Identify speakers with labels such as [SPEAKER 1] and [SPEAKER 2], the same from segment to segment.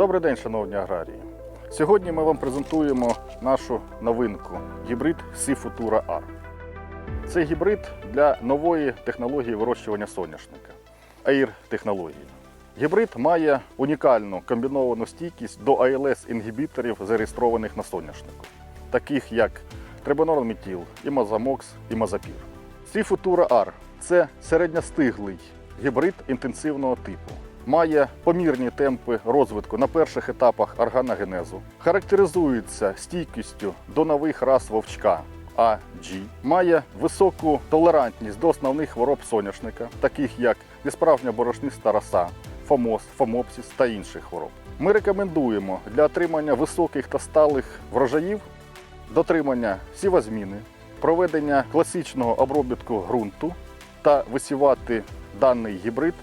[SPEAKER 1] Добрий день, шановні аграрії. Сьогодні ми вам презентуємо нашу новинку гібрид Сіфутура R. Це гібрид для нової технології вирощування соняшника air технології. Гібрид має унікальну комбіновану стійкість до АЛС-інгібіторів, зареєстрованих на соняшнику, таких як трибонормітіл, імазамокс і мазапір. Сіфутура R це середньостиглий гібрид інтенсивного типу. Має помірні темпи розвитку на перших етапах органогенезу, характеризується стійкістю до нових рас вовчка AG, має високу толерантність до основних хвороб соняшника, таких як несправжня борошниста роса, фомоз, фомопсіс та інших хвороб. Ми рекомендуємо для отримання високих та сталих врожаїв дотримання сівозміни, проведення класичного обробітку ґрунту та висівати даний гібрид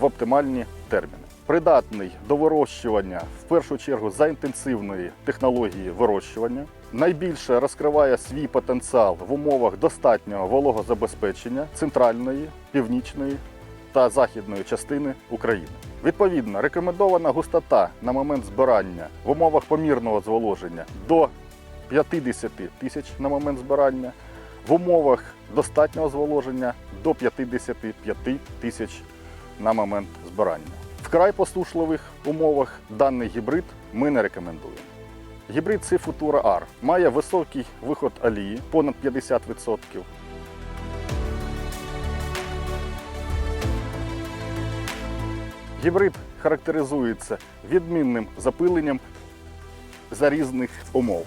[SPEAKER 1] в оптимальні терміни. Придатний до вирощування в першу чергу за інтенсивної технології вирощування. Найбільше розкриває свій потенціал в умовах достатнього вологозабезпечення центральної, північної та західної частини України. Відповідно, рекомендована густота на момент збирання в умовах помірного зволоження до 50 тисяч на момент збирання, в умовах достатнього зволоження до 55 тисяч на момент збирання. В край посушливих умовах даний гібрид ми не рекомендуємо. Гібрид Сифутура R має високий виход олії понад 50%. Гібрид характеризується відмінним запиленням за різних умов.